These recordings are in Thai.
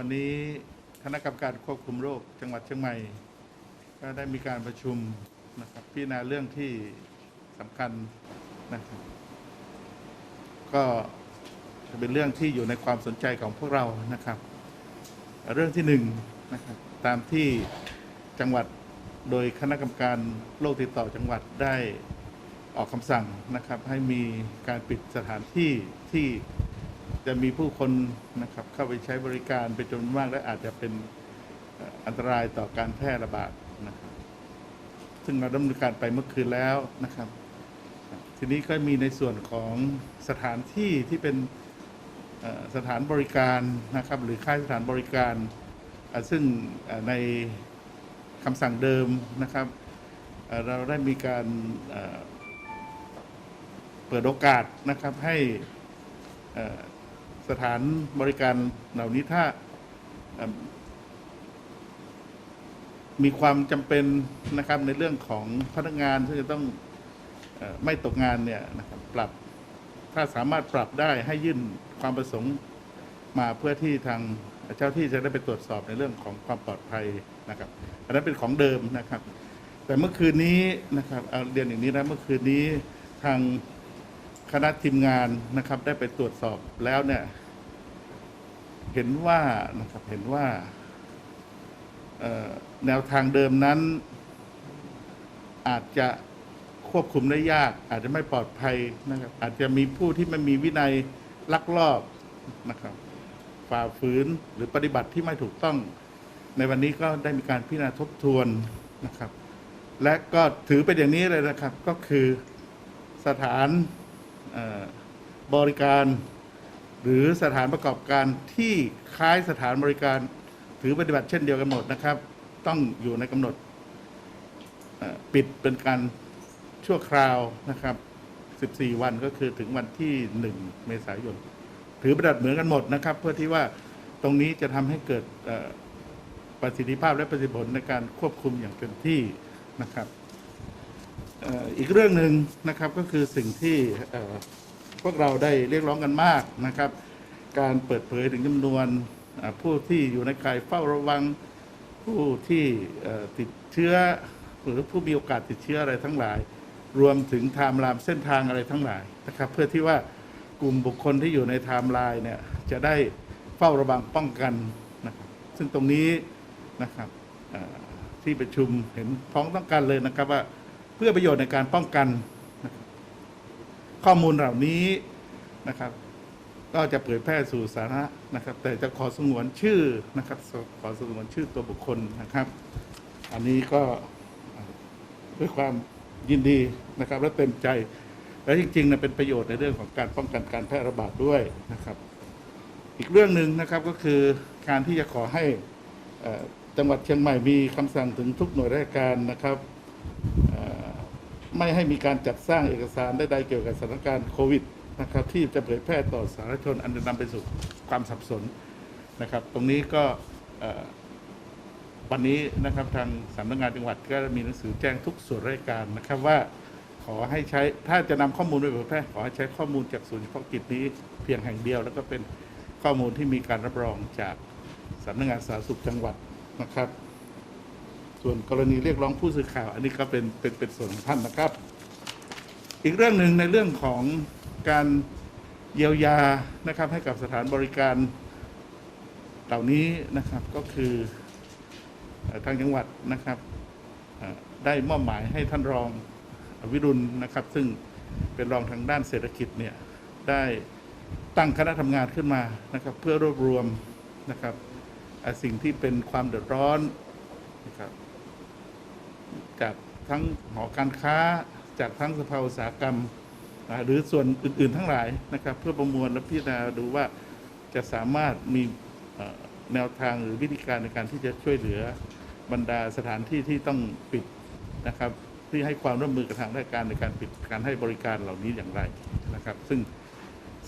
วันนี้คณะกรรมการควบคุมโรคจังหวัดเชียงใหม่ ก็ได้มีการประชุมนะครับพิจารณาเรื่องที่สำคัญนะครับก็จะเป็นเรื่องที่อยู่ในความสนใจของพวกเรานะครับ เรื่องที่หนึ่งนะครับตามที่จังหวัดโดยคณะกรรมการโรคติดต่อจังหวัดได้ออกคำสั่งนะครับ ให้มีการปิดสถานที่ที่ จะมีผู้คนนะครับเข้าไปใช้บริการเป็นจำนวนมากและอาจจะเป็นอันตรายต่อการแพร่ระบาดนะครับ ซึ่งเราดำเนินการไปเมื่อคืนแล้วนะครับ ทีนี้ก็มีในส่วนของสถานที่ที่เป็นสถานบริการนะครับ หรือค่ายสถานบริการ ซึ่งในคำสั่งเดิมนะครับ เราได้มีการเปิดโอกาสนะครับให้อ่อ สถานบริการเหล่านี้ถ้ามีความจำเป็นนะครับในเรื่องของพนักงานที่จะต้องอไม่ตกงานเนี่ยนะครับปรับถ้าสามารถปรับได้ให้ยื่นความประสงค์มาเพื่อที่ทางเจ้าที่จะได้ไปตรวจสอบในเรื่องของความปลอดภัยนะครับ อันนั้นเป็นของเดิมนะครับ แต่เมื่อคืนนี้นะครับเเรียนอย่างนี้นะเมื่อคืนนี้ทาง คณะทีมงานนะครับ ได้ไปตรวจสอบแล้วเนี่ย เห็นว่านะครับเห็นว่าแนวทางเดิมนั้น อาจจะควบคุมได้ยาก อาจจะไม่ปลอดภัยนะครับ อาจจะมีผู้ที่ไม่มีวินัยลักลอบนะครับ ฝ่าฝืนหรือปฏิบัติที่ไม่ถูกต้อง ในวันนี้ก็ได้มีการพิจารณาทบทวนนะครับ และก็ถือเป็นอย่างนี้เลยนะครับ ก็คือสถาน บริการ หรือสถานประกอบการที่คล้ายสถานบริการถือปฏิบัติเช่นเดียวกันหมดนะครับ ต้องอยู่ในกำหนดปิดเป็นการชั่วคราวนะครับ 14 วันก็คือถึงวันที่ 1 เมษายน ถือประดับเหมือนกันหมดนะครับ เพื่อที่ว่าตรงนี้จะทำให้เกิดประสิทธิภาพและประสิทธิผลในการควบคุมอย่างเต็มที่นะครับ อีกเรื่องหนึ่งนะครับก็คือสิ่งที่พวกเราได้เรียกร้องกันมากนะครับ การเปิดเผยถึงจำนวนผู้ที่อยู่ในข่ายเฝ้าระวังผู้ที่ติดเชื้อหรือผู้มีโอกาสติดเชื้ออะไรทั้งหลาย รวมถึงไทม์ไลน์เส้นทางอะไรทั้งหลายนะครับ เพื่อที่ว่ากลุ่มบุคคลที่อยู่ในไทม์ไลน์เนี่ยจะได้เฝ้าระวังป้องกันนะครับซึ่งตรงนี้นะครับที่ประชุมเห็นพ้องต้องกันเลยนะครับว่า เพื่อประโยชน์ในการป้องกัน ข้อมูลเหล่านี้นะครับ ก็จะเผยแพร่สู่สาธารณะนะครับ แต่จะขอสงวนชื่อนะครับ ขอสงวนชื่อตัวบุคคลนะครับ อันนี้ก็ด้วยความยินดีนะครับ และเต็มใจและจริงๆนะเป็นประโยชน์ในเรื่องของการป้องกันการแพร่ระบาดด้วยนะครับ อีกเรื่องหนึ่งนะครับก็คือการที่จะขอให้จังหวัดเชียงใหม่มีคำสั่งถึงทุกหน่วยราชการนะครับ ไม่ให้มีการจัดสร้างเอกสารใดๆเกี่ยวกับสถานการณ์โควิดนะครับที่จะเผยแพร่ต่อสาธารณชนอันจะนำไปสู่ความสับสนนะครับ ตรงนี้ก็วันนี้นะครับทางสำนักงานจังหวัดก็มีหนังสือแจ้งทุกส่วนราชการนะครับว่าขอให้ใช้ถ้าจะนำข้อมูลไปเผยแพร่ขอให้ใช้ข้อมูลจากศูนย์เฉพาะกิจนี้เพียงแห่งเดียว แล้วก็เป็นข้อมูลที่มีการรับรองจากสำนักงานสาธารณสุขจังหวัดนะครับ ส่วนกรณีเรียกร้องผู้สื่อข่าว อันนี้ก็เป็นเป็นเป็นส่วนของท่านนะครับ อีกเรื่องหนึ่งในเรื่องของการเยียวยานะครับให้กับสถานบริการเหล่านี้นะครับก็คือทางจังหวัดนะครับได้มอบหมายให้ท่านรองวิรุณนะครับ ซึ่งเป็นรองทางด้านเศรษฐกิจเนี่ยได้ตั้งคณะทำงานขึ้นมานะครับ เพื่อรวบรวมนะครับสิ่งที่เป็นความเดือดร้อนนะครับ จากทั้งหอการค้า จากทั้งสภาอุตสาหกรรม หรือส่วนอื่น ๆ ทั้งหลายนะครับ เพื่อประมวลและพิจารณาดูว่าจะสามารถมีแนวทางหรือวิธีการในการที่จะช่วยเหลือบรรดาสถานที่ที่ต้องปิดนะครับ ที่ให้ความร่วมมือกับทางราชการในการปิดการให้บริการเหล่านี้อย่างไรนะครับ ซึ่ง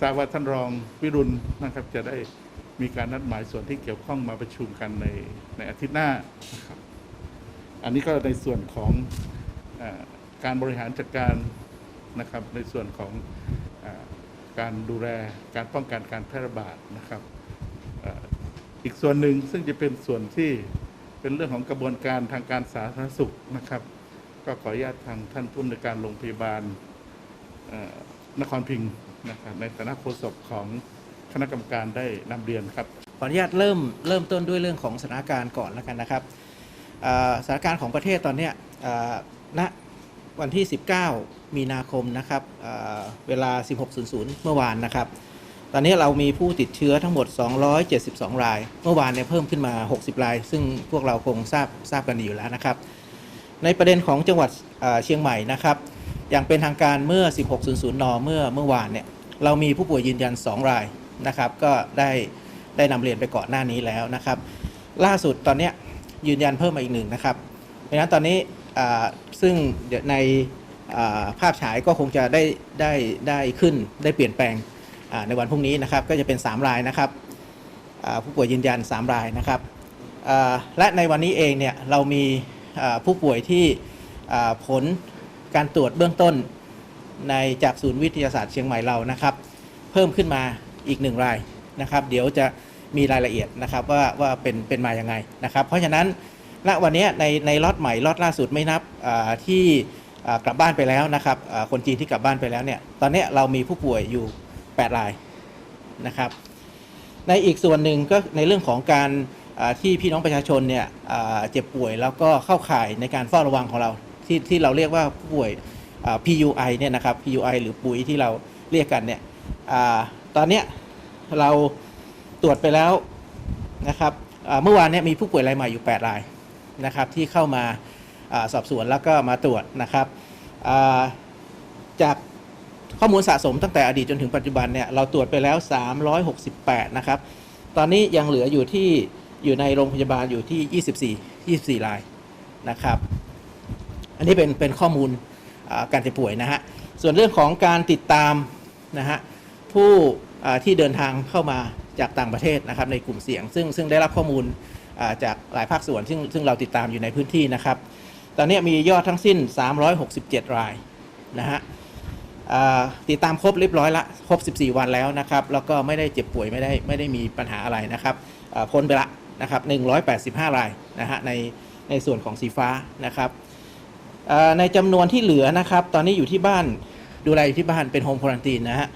ทราบว่าท่านรองวิรุณนะครับจะได้มีการนัดหมายส่วนที่เกี่ยวข้องมาประชุมกันในในอาทิตย์หน้านะครับ อันนี้ก็ในส่วนของอการบริหารจัดการนะครับ ในส่วนของอการดูแลการป้องกันการแพร่ระบาดนะครับอ,อีกส่วนหนึ่งซึ่งจะเป็นส่วนที่เป็นเรื่องของกระบวนการทางการสาธารณสุขนะครับ ก็ขออนุญาตทางท่านผู้อำนวยการโรงพยาบาลนครพิงค์นะครับในฐานะโฆษกของคณะกรรมการได้นำเรียนครับขออนุญาตเริ่มเริ่มต้นด้วยเรื่องของสถานการณ์ก่อนแล้วกันนะครับ สถานการณ์ของประเทศตอนนี้ณวันที่ 19 มีนาคมนะครับเวลา 16.00 เมื่อวานนะครับ ตอนนี้เรามีผู้ติดเชื้อทั้งหมด 272 ราย เมื่อวานเนี่ยเพิ่มขึ้นมา 60 ราย ซึ่งพวกเราคงทราบทราบกันดีอยู่แล้วนะครับ ในประเด็นของจังหวัดเชียงใหม่นะครับ อย่างเป็นทางการเมื่อ 16.00 น เมื่อเมื่อวานเนี่ยเรามีผู้ป่วยยืนยัน 2 รายนะครับ ก็ได้ได้นำเรียนไปก่อนหน้านี้แล้วนะครับ ล่าสุดตอนเนี้ ยืนยันเพิ่มมาอีกหนึ่งนะครับเพราะฉะนั้นตอนนี้ซึ่งในภาพฉายก็คงจะได้ได้ได้ขึ้นได้เปลี่ยนแปลงในวันพรุ่งนี้นะครับ ก็จะเป็น 3 รายนะครับผู้ป่วยยืนยัน 3 รายนะครับและในวันนี้เองเนี่ยเรามีผู้ป่วยที่ผลการตรวจเบื้องต้นในจากศูนย์วิทยาศาสตร์เชียงใหม่เรานะครับ เพิ่มขึ้นมาอีกหนึ่งรายนะครับ เดี๋ยวจะ มีรายละเอียดนะครับว่าว่าเป็นเป็นมาอย่างไงนะครับ เพราะฉะนั้นณวันนี้ในในล็อตใหม่ล็อตล่าสุดไม่นับที่กลับบ้านไปแล้วนะครับคนจีนที่กลับบ้านไปแล้วเนี่ยตอนนี้เรามีผู้ป่วยอยู่ 8 รายนะครับในอีกส่วนหนึ่งก็ในเรื่องของการที่พี่น้องประชาชนเนี่ยเจ็บป่วยแล้วก็เข้าข่ายในการเฝ้าระวังของเราที่ที่เราเรียกว่าผู้ป่วย PUI เนี่ยนะครับ PUI หรือปุ๋ยที่เราเรียกกันเนี่ยอตอนเนี้ยเรา ตรวจไปแล้วนะครับเมื่อวานนี่ยมีผู้ป่วยรายใหม่อยู่ 8 รายนะครับที่เข้ามาอสอบสวนแล้วก็มาตรวจนะครับจากข้อมูลสะสมตั้งแต่อดีตจนถึงปัจจุบันเนี่ยเราตรวจไปแล้ว 368 นะครับ ตอนนี้ยังเหลืออยู่ที่อยู่ในโรงพยาบาลอยู่ที่ 24 24 รายนะครับ อันนี้เป็นเป็นข้อมูลการเจ็บป่วยนะฮะ ส่วนเรื่องของการติดตามนะฮะผู้ที่เดินทางเข้ามา จากต่างประเทศนะครับในกลุ่มเสี่ยง ซึ่งซึ่งได้รับข้อมูลจากหลายภาคส่วนซึ่งซึ่งเราติดตามอยู่ในพื้นที่นะครับ ตอนนี้มียอดทั้งสิ้น 367 รายนะฮะติดตามครบเรียบร้อยละครบ 14 วันแล้วนะครับ แล้วก็ไม่ได้เจ็บป่วยไม่ได้ไม่ได้มีปัญหาอะไรนะครับพ้นไปละนะครับ 185 รายนะฮะในในส่วนของสีฟ้านะครับในจำนวนที่เหลือนะครับ ตอนนี้อยู่ที่บ้านดูแลอยู่ที่บ้านเป็นโฮมควอนตีนนะฮะ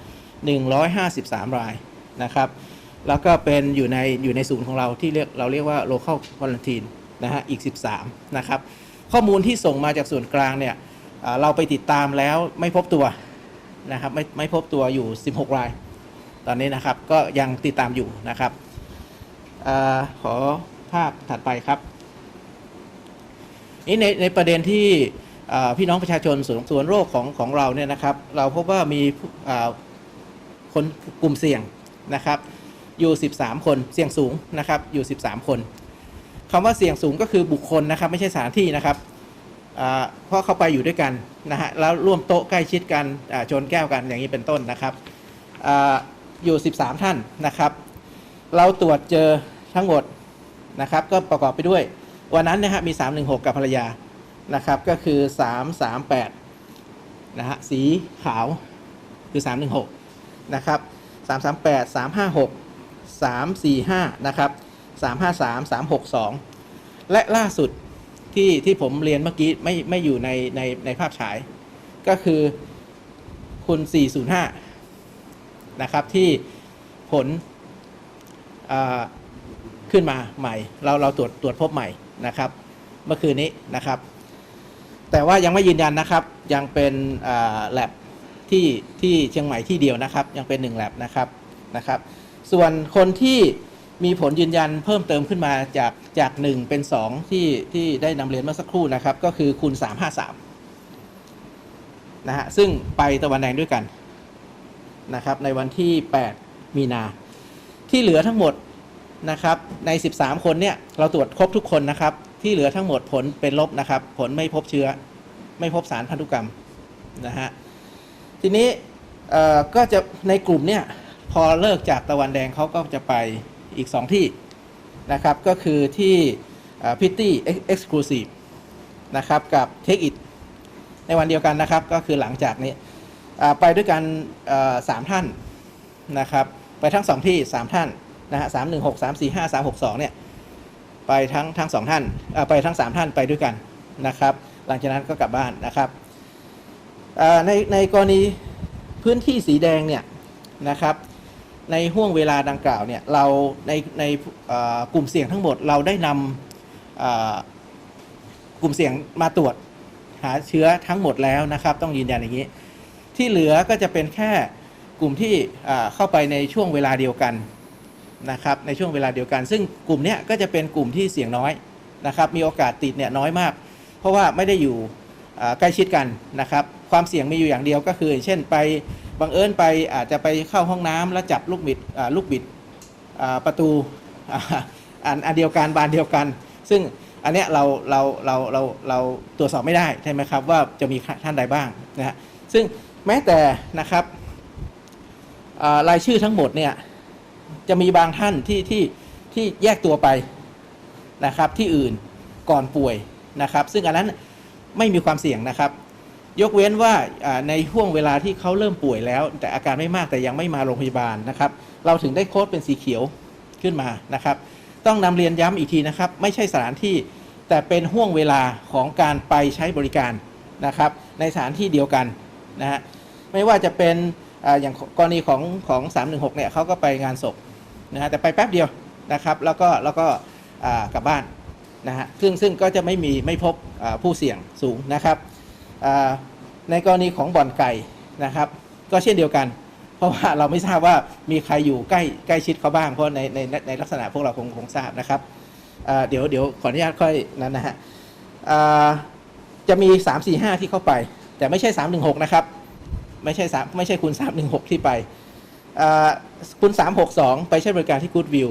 153 รายนะครับ แล้วก็เป็นอยู่ในอยู่ในศูนย์ของเราที่เรียกเราเรียกว่า local quarantine นะฮะอีก 13 นะครับ ข้อมูลที่ส่งมาจากส่วนกลางเนี่ยเราไปติดตามแล้วไม่พบตัวนะครับไม่ไม่พบตัวอยู่ 16 ราย ตอนนี้นะครับก็ยังติดตามอยู่นะครับอขอภาพถัดไปครับนี่ในในประเด็นที่พี่น้องประชาชนส่วนส่วนโรคของของเราเนี่ยนะครับ เราพบว่ามีคนกลุ่มเสี่ยงนะครับ อยู่ 13 คนเสี่ยงสูงนะครับอยู่ 13 คนคำว่าเสี่ยงสูงก็คือบุคคลนะครับไม่ใช่สถานที่นะครับเพราะเขาไปอยู่ด้วยกันนะฮะแล้วร่วมโต๊ะใกล้ชิดกันชนแก้วกันอย่างนี้เป็นต้นนะครับออยู่ 13 ท่านนะครับ เราตรวจเจอทั้งหมดนะครับก็ประกอบไปด้วย วันนั้นนะฮะมี 316 กับภรรยานะครับก็คือ 338นะฮะสีขาวคือ 316นะครับ338 356 345 นะครับ 353 362 และล่าสุดที่ที่ผมเรียนเมื่อกี้ไม่ไม่อยู่ในในในภาพฉาย ก็คือคุณ 405 นะครับที่ผลขึ้นมาใหม่ เราเราตรวจตรวจพบใหม่นะครับ เมื่อคืนนี้นะครับ แต่ว่ายังไม่ยืนยันนะครับยังเป็นแลบที่ที่เชียงใหม่ที่เดียวนะครับ ยังเป็น1แลบนะครับนะครับ ส่วนคนที่มีผลยืนยันเพิ่มเติมขึ้นมาจากจาก 1 เป็น 2 ที่ที่ได้นำเรียนเมื่อสักครู่นะครับ ก็คือคูณ 353 นะฮะ ซึ่งไปตะวันแดงด้วยกันนะครับในวันที่ 8 มีนา ที่เหลือทั้งหมดนะครับใน 13 คนเนี่ยเราตรวจครบทุกคนนะครับ ที่เหลือทั้งหมดผลเป็นลบนะครับ ผลไม่พบเชื้อ ไม่พบสารพันธุกรรมนะฮะทีนี้เอ่อก็จะในกลุ่มเนี่ย พอเลิกจากตะวันแดงเขาก็จะไปอีก 2 ที่นะครับ ก็คือที่พิตตี้เอ็กซ์คลูซีฟนะครับกับเทคอิทในวันเดียวกันนะครับก็คือหลังจากนี้ไปด้วยกันสามท่านนะครับ ไปทั้งสองที่3ท่านนะฮะสามหนึ่งหกสามสี่ห้าสามหกสองเนี่ยไปทั้งทั้งสองท่านไปทั้งสามท่านไปด้วยกันนะครับ หลังจากนั้นก็กลับบ้านนะครับในในกรณีพื้นที่สีแดงเนี่ยนะครับ ในห่วงเวลาดังกล่าวเนี่ยเราในในกลุ่มเสี่ยงทั้งหมดเราได้นำกลุ่มเสี่ยงมาตรวจหาเชื้อทั้งหมดแล้วนะครับ ต้องยืนยันอย่างนี้ ที่เหลือก็จะเป็นแค่กลุ่มที่เข้าไปในช่วงเวลาเดียวกันนะครับในช่วงเวลาเดียวกัน ซึ่งกลุ่มเนี้ยก็จะเป็นกลุ่มที่เสี่ยงน้อยนะครับ มีโอกาสติดเนี่ยน้อยมาก เพราะว่าไม่ได้อยู่ใกล้ชิดกันนะครับ ความเสี่ยงมีอยู่อย่างเดียวก็คือ เช่นไปบังเอิญไปอาจจะไปเข้าห้องน้ำแล้วจับลูกบิดลูกบิดประตูอันเดียวกันบานเดียวกัน ซึ่งอันเนี้ยเราเราเราเราเราตรวจสอบไม่ได้ใช่ไหมครับว่าจะมีท่านใดบ้างนะฮะซึ่งแม้แต่นะครับรายชื่อทั้งหมดเนี่ยจะมีบางท่านที่ที่ที่แยกตัวไปนะครับที่อื่นก่อนป่วยนะครับ ซึ่งอันนั้นไม่มีความเสี่ยงนะครับ ยกเว้นว่าในห่วงเวลาที่เขาเริ่มป่วยแล้ว แต่อาการไม่มากแต่ยังไม่มาโรงพยาบาลนะครับ เราถึงได้โค้ดเป็นสีเขียวขึ้นมานะครับ ต้องนำเรียนย้ำอีกทีนะครับ ไม่ใช่สถานที่แต่เป็นห่วงเวลาของการไปใช้บริการนะครับ ในสถานที่เดียวกันนะฮะไม่ว่าจะเป็นออย่างกรณีของของ316เนี่ยเขาก็ไปงานศพนะฮะแต่ไปแป๊บเดียวนะครับ แล้วก็แล้วก็กลับบ้านนะฮะซึ่งซึ่งก็จะไม่มีไม่พบผู้เสี่ยงสูงนะครับ ในกรณีของบ่อนไก่นะครับ ก็เช่นเดียวกัน เพราะว่าเราไม่ทราบว่ามีใครอยู่ใกล้ใกล้ชิดเขาบ้างเพราะในในในลักษณะพวกเราคงคงทราบนะครับเดี๋ยวเดี๋ยวขออนุญาตค่อยนั้นนะฮะจะมี 3 4 5 ที่เข้าไป แต่ไม่ใช่ 316 นะครับ ไม่ใช่3ไม่ใช่คุณ 316 ที่ไปอ่าคุณ 362 ไปใช้บริการที่ Good View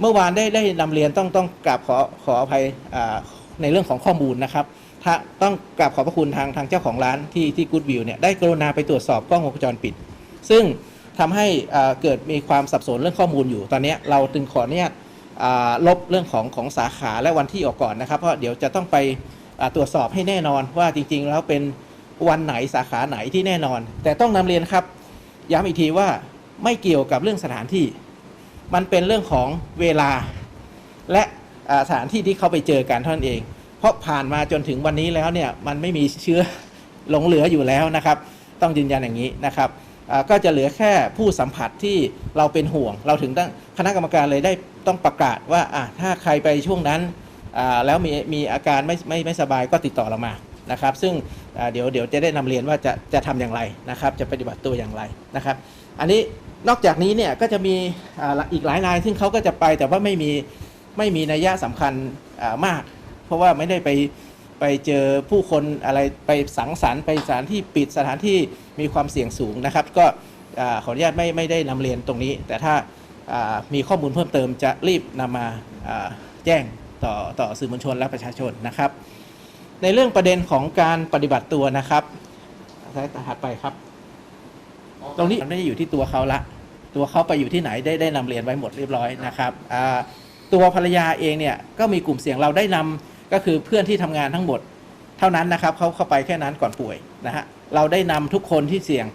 เมื่อวานได้ได้นำเรียนต้องต้องกราบขอขออภัยในเรื่องของข้อมูลนะครับ ต้องกราบขอบพระคุณทางทางเจ้าของร้านที่ที่ Good View เนี่ยได้กรุณาไปตรวจสอบกล้องวงจรปิด ซึ่งทำให้เกิดมีความสับสนเรื่องข้อมูลอยู่ ตอนนี้เราจึงขออนุญาตอ่าลบเรื่องของของสาขาและวันที่ออกก่อนนะครับ เพราะเดี๋ยวจะต้องไปตรวจสอบให้แน่นอนว่าจริง ๆ แล้วเป็นวันไหนสาขาไหนที่แน่นอน แต่ต้องนำเรียนครับ ย้ำอีกทีว่าไม่เกี่ยวกับเรื่องสถานที่ มันเป็นเรื่องของเวลาและสถานที่ที่เขาไปเจอกันเท่านั้นเอง ราะผ่านมาจนถึงวันนี้แล้วเนี่ยมันไม่มีเชื้อหลงเหลืออยู่แล้วนะครับ ต้องยืนยันอย่างนี้นะครับก็จะเหลือแค่ผู้สัมผัสที่เราเป็นห่วง เราถึงตั้งคณะกรรมการเลยได้ต้องประกาศว่าถ้าใครไปช่วงนั้นแล้วมีมีอาการไม่ไม่ไม่สบายก็ติดต่อเรามานะครับ ซึ่งเดี๋ยวเดี๋ยวจะได้นำเรียนว่าจะจะทำอย่างไรนะครับ จะปฏิบัติตัวอย่างไรนะครับ อันนี้นอกจากนี้เนี่ยก็จะมีอีกหลายราย ซึ่งเขาก็จะไปแต่ว่าไม่มีไม่มีนัยยะสำคัญมาก เพราะว่าไม่ได้ไปไปเจอผู้คนอะไรไปสังสรรค์ไปสถานที่ปิดสถานที่มีความเสี่ยงสูงนะครับ ก็ขออนุญาตไม่ไม่ได้นำเรียนตรงนี้ แต่ถ้ามีข้อมูลเพิ่มเติมจะรีบนำมาอ่าแจ้งต่อต่อสื่อมวลชนและประชาชนนะครับ ในเรื่องประเด็นของการปฏิบัติตัวนะครับสไลด์ถัดไปครับ ตรงนี้ไม่ได้อยู่ที่ตัวเขาละ ตัวเขาไปอยู่ที่ไหนได้ได้นำเรียนไว้หมดเรียบร้อยนะครับตัวภรรยาเองเนี่ยก็มีกลุ่มเสี่ยงเราได้นำ ก็คือเพื่อนที่ทำงานทั้งหมด เท่านั้นนะครับเขาเข้าไปแค่นั้นก่อนป่วยนะฮะเราได้นำทุกคนที่เสี่ยง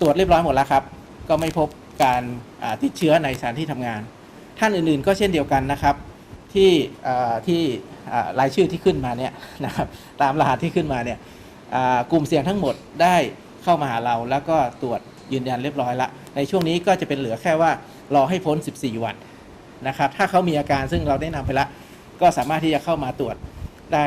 ตรวจเรียบร้อยหมดแล้วครับ ก็ไม่พบการติดเชื้อในสถานที่ทำงาน ท่านอื่นๆ ก็เช่นเดียวกันนะครับ ที่ที่รายชื่อที่ขึ้นมาเนี่ยนะครับตามรหัสที่ขึ้นมาเนี่ยกลุ่มเสี่ยงทั้งหมดได้เข้ามาหาเราแล้วก็ตรวจยืนยันเรียบร้อยละในช่วงนี้ก็จะเป็นเหลือแค่ว่ารอให้พ้น 14 วันนะครับ ถ้าเขามีอาการซึ่งเราได้นำไปละ ก็สามารถที่จะเข้ามาตรวจได้